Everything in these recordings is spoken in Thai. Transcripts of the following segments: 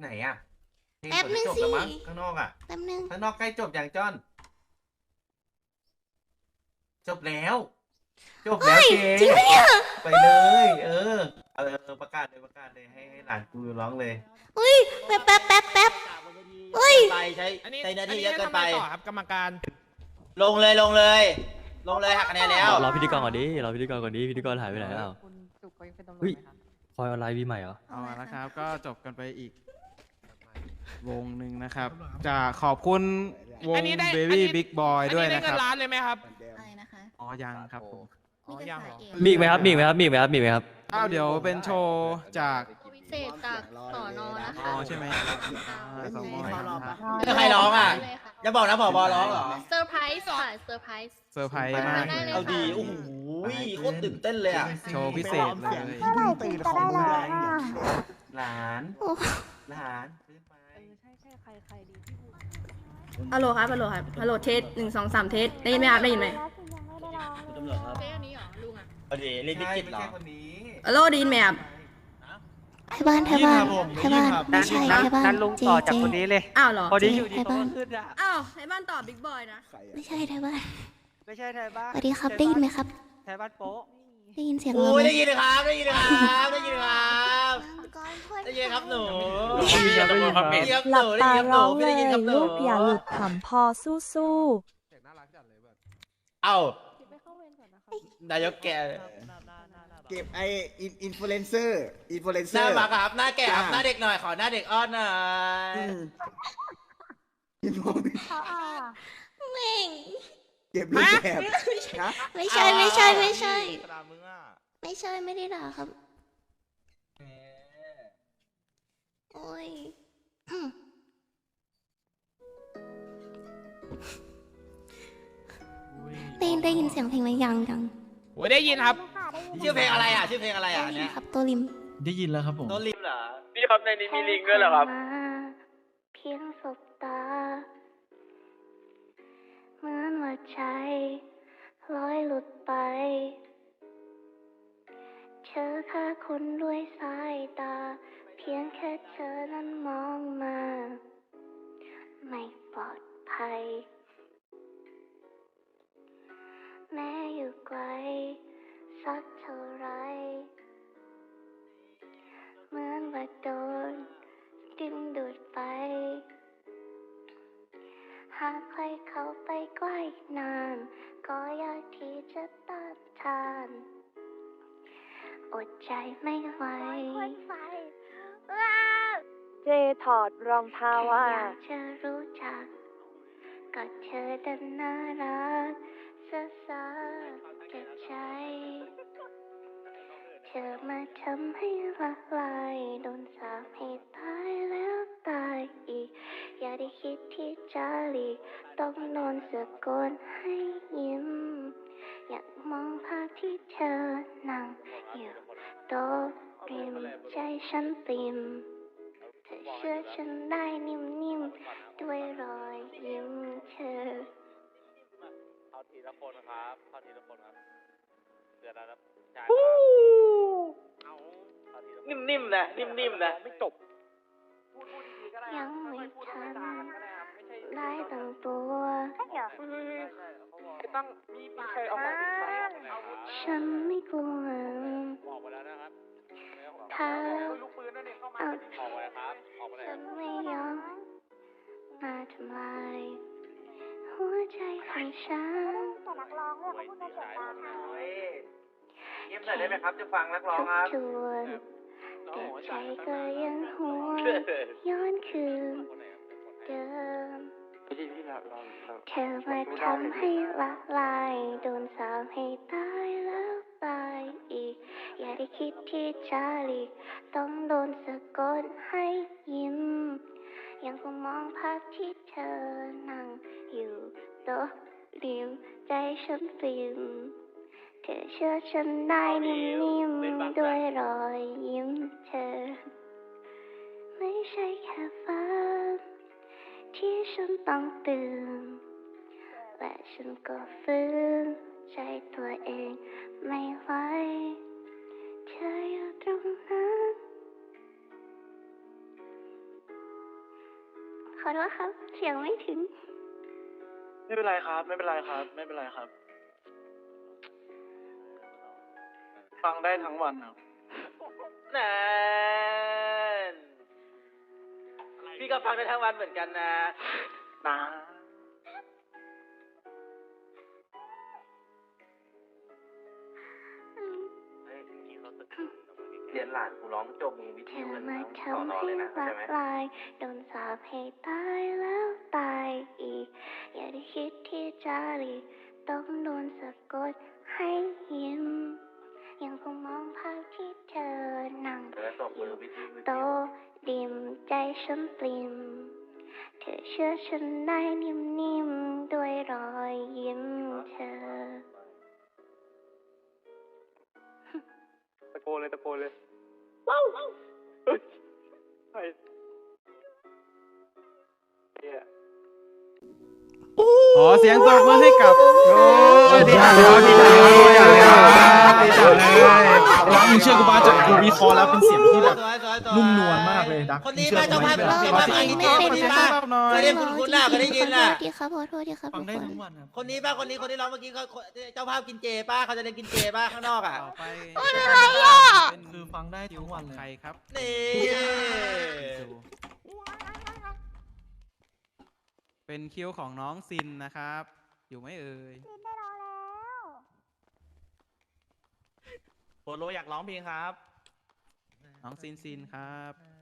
ไหนอะเพลงแป๊บนึงจบแล้วมั้งสิ ข้างนอกอะ แป๊บนึง ข้างนอกใกล้จบอย่างจอน จบแล้ว จบแล้วเฮ้ยเจจริงปะเนี่ย ไปเลยเออเออประกาศเลยประกาศเลยให้ให้หลานกูร้องเลย อุ้ยแป๊บแป๊บแป๊บแป๊บ เฮ้ย ไปใช้อันนี้ใช้เนื้อที่อัเยอะเกินไปทำต่อครับกรรมการลงเลยลงเลย ลงเลยหักคะแนนแล้ว รอพิธีกรก่อนดิรอพิธีกรก่อนดิพิธีกรหายไปไหนแล้ว คุณจุกเขายังเป็นตำรวจเฮ้ยไหมคะ คอยออนไลน์วีใหม่เหรอ เอาละครับ ก็จบกันไปอีก วงหนึ่งนะครับ จะขอบคุณวง อันนี้ได้ Baby อันนี้ Big Boy อันด้วยนี้ได้นะคเงิรับนล้านเลยไหมครับ อะไรนะคะอ๋อยังครับผมอ๋อยังเหรอมีอีกไหมครับ มีอีกไหมครับ มีอีกไหมครับ มีอีกไหมครับ อ้าวเดี๋ยวเป็นโชว์จาก พิเศษจากสอนอนะอ๋อคะใช่ไหมอ่าสองหมอครับไม่ใครร้องอะ เลยค่ะอย่าบอกนะผอบอร้องเหรอ เซอร์ไพรส์ค่ะเซอร์ไพรส์ เซอร์ไพรส์มากได้เลย เอาดี โอ้โหโคตรตื่นเต้นเลยอะ โชว์พิเศษเลยตื่นของแรงเนี่ยหลานโอ้หลานขึ้นไป ใช่ใช่ใครใครดีที่พูดฮัลโหลครับฮัลโหลครับฮัลโหลเทสหนึ่งสองสามเทสได้ยินไหมครับได้ยินไหมตำรวจครับเจ๊อันนี้เหรอลุงอะเอาดีเล่นพิใช่กิตไม่เหรอใช่คนนี้ฮัลโหลได้ยินไหมครับไทยบ้านไทยบ้านไทยบ้านไม่ใช่ไทยบ้านนั้นลุงต่อจากคนนี้เลยอ้าวเหรอพอดีอยู่ดีไทยเขาบ้านก็ขึ้นอะอ้าวไอ้บ้านตอบบิ๊กบอยนะไม่ใช่ไทยบ้านไม่ใช่ไทยบ้านสวัสดีครับได้ยินไหมครับไทยบ้านโป๊ะได้ยินเสียงโอ้เราไหมยได้ยินครับได้ยินครับได้ยินครับมังกรพ่นได้ ยินครับหนูได้ยินครับได้ยินครับได้ยินครับหหลันูบได้ตายินครับหร้นูองพี่เลได้ยยินครับหนูลูกอย่าหลุดขำพอสู้เสียงน่ารักจัดเลยแบบเอ้าไปเข้าเวรก่อนนะคะนายกแกๆเก็บไออินฟลูเอนเซอร์อินฟลูเอนเซหอน้าร์บักครับหน้าแก่ครับจ้าหน้าเด็กหน่อยขอหน้าเด็กอ้อนหน่อยแม่งเก็บรูปแบบนะไม่ใช่ไม่ใช่ไม่ใช่สนามมึงอะไม่ใช่ไม่ได้ด่าครับ โอ้ยได้ได้ยินเสียงเพลงไหมยังยังโอ้ยได้ยินครับ ชื่อเพลงอะไรอะ ชื่อเพลงอะไรอะอันได้ยิเนี่นยครับตัวริม ได้ยินแล้วครับผม โนริมเหรอนี่ครับในนี้มีลิงด้วยเหรอครับเที่จะต้านทาน อดใจไม่ไหวเจถอดรองเท้าแค่ว่า อยากจะรู้จัก ก็เธอดันน่ารักซะซะเก็บใจ เธอมาทำให้ละลายโดนสาปให้ตายแล้วตายอีก อย่าได้คิดที่จะหลีกต้องนอนสะกดให้ยิ้มอยาก มองภาพที่เธอนั่งอยู่โต๊ะริมใจฉันปิมเธอเชื่อฉันได้นิ่มๆ ด้วยรอยยิ้มเธอเอาทีละคนครับเอาทีละคนครับเสือแล้วนะนิ่มๆนะ นิ่มๆนะ ไม่จบ ยังไม่ทัน ได้ตั้งตัวต้องมีใครเอาของผิดไปฉันไม่กลัวออกมาแล้วนะครับถ้าลูกปืนนั่นเองเข้ามาเอาออกมาแล้วครับออกมาแล้วฉันไม่ยอมมาทำลายหัวใจของฉันเงียบหน่อยได้ไหมครับจะฟังนักร้องทุกครับทวนแต่ใจก็ยังหวนย้อนคืนเดิม เธอมาทำให้ละลายโดนสาปให้ตายแล้วตายอีก อย่าได้คิดที่จะหลีกต้องโดนสะกดให้ยิ้ม ยังคงมองภาพที่เธอนั่งอยู่โต๊ะริมใจฉันฟิมเธอเชื่อฉันได้นิ่มๆด้วยรอยยิ้มเธอ ไม่ใช่แค่ฝัน ที่ฉันต้องตื่น และฉันก็ฝืนใจตัวเองไม่ไหวเธออยู่ตรงนั้น ขอโทษครับ เสียงไม่ถึง ไม่เป็นไรครับ ไม่เป็นไรครับ ไม่เป็นไรครับ ฟังได้ทั้งวันครับนั่น พี่ก็ฟังได้ทั้งวันเหมือนกันนะนะเรียนหลานกูร้องจบมีวิเธธีอเหมือนมาสอนทำอให้เลยนะละเข้าใจไหมลายโดนสาปให้ตายแล้วตายอีก อย่าได้คิดที่จะรีต้องโดนสะกดให้ยิ้ม ยังคงมองภาพที่เธอนั่ง เออตบมือวิธีวิธีโตดิมใจ ฉันปลิมเธอเชื่อฉันได้นิ่มๆด้วยรอยยิ้มเธอ ตะโกนเลยตะโกนเลยว้าวเฮ้ยใครเนี่ยขอเสียงตบมือให้กับโอ้ยดีจังเลยดีจังเลยดีจังเลยรักมึงเชื่อกูบ้าจากกูวิเคราะห์แล้วเป็นเสียงที่แบบสวยสวยสวยนุ่มนวลมาก เลยดักคนนี้เชื่อป้าเจ้าภาพกูเป็นไหมคนนี้ไม่ป้าเป็นคนนี้ไม่ป้าเป็นคนนี้ป้าเคยได้คุณคุณหน้าเคยได้ยินน่ะขอโทษทีครับขอโทษทีครับฟังได้ทุกทั้งคนวันครับคนนี้ป้าคนนี้คนที่ร้องเมื่อกี้เขาเจ้าภาพกินเจป้าเขาจะเล่นกินเจป้าข้างนอกอะต่อไปเป็นคือฟังได้ทั้งวันเลยใครครับนี่เป็นคิวของน้องซินนะครับ อยู่ไหมเอ่ยโปโลอยากร้องเพลงครับ น้องซินซินครับ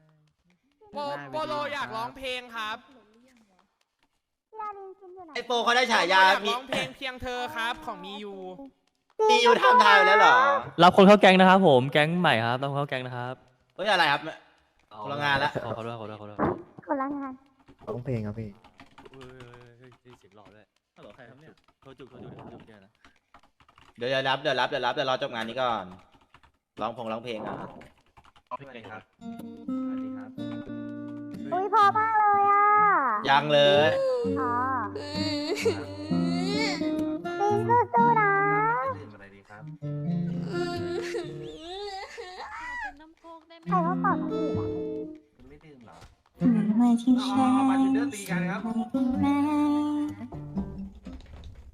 โปโปโลอยากร้องเพลงครับไอโปเขาได้ฉายาอยากมี ร้องเพลงเพียงเธอครับของมียูมีอยู่ทำทายอยู่แล้วเหรอรับคนเข้าแก๊งนะครับ ผมแก๊งใหม่ครับรับคนเข้าแก๊งนะครับเฮ้ยอะไรครับ คนละงานละ ขอขอด้วยขอด้วยขอด้วยคนละงานร้องเพลงครับพี่เฮ้ยเฮ้ยเฮ้ยเสียงหล่อด้วยฮัลโหลใครครับเนี่ยโทรจุกโทรจุกโทรจุกเนี่ยนะเดี๋ยวเดี๋ยวรับเดี๋ยวรับเดี๋ยวรับเดี๋ยวรอจบงานนี้ก่อนร้องพงร้องเพลงอะ ร้องเพลงครับ พอมากเลยอะยังเลย อ๋อปิงสู้ๆนะดื่มอะไรดีครับ เป็นน้ำโคกได้ไหมใครเขาเป่าน้ำอีกอะคุณไม่ดื่มเหรอไม่ที่อ๋ใช่อมาถึงเรื่องตีกันครับไหม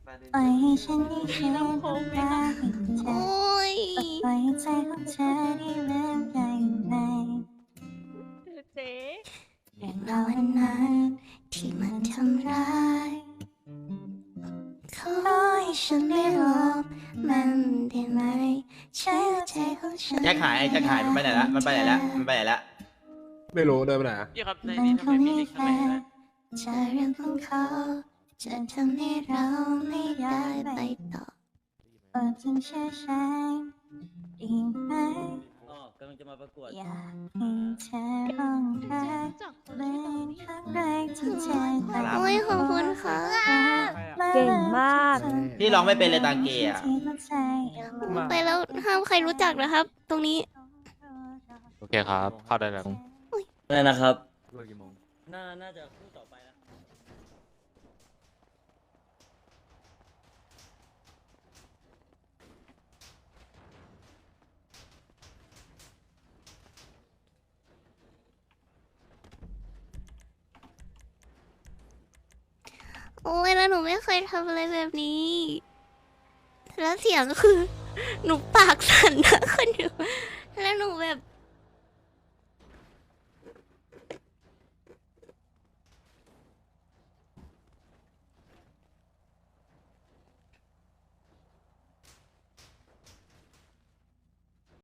มาถึงปล่อยเรื่องให้ฉันได้เชื่อได้เธอปล่อยให้ใจของเธอได้เลื่อนไปใน เจ๊ เรื่องราวอันนั้นที่มันทำร้ายขอให้ฉันได้ลองมันได้ไหมใช้หัวใจของฉันแจ็คหายแจ็คหายมันไปไหนละมันไปไหนละมันไปไหนละไม่รู้เดินไปไหนพี่ครับในมันนี้คทำไมงมีมีลิงก์แค่จะเรื่องของเขาจะทำให้เราไม่ได้ไปต่อเปิดจนเชื่อฉันดีไหมอ๋อ กำลังจะมาประกวด อยากให้เธอร้องรักจากคนเลที่ยครั้งแรกที่เธอตัดโอ้ยขอบคุณค่ะ เก่งมาก พี่ร้องไม่เป็นเลยตังเกย์อะ ไปแล้วห้ามใครรู้จักนะครับ ตรงนี้ โอเคครับเข้าได้แล้วอะไรนะครับด้วยกี่โมงน่าน่าจะ โอ้ยแล้วหนูไม่เคยทำอะไรแบบนี้ แล้วเสียงคือ หนูปากสั่นนะคนอยู่แล้วหนูแบบ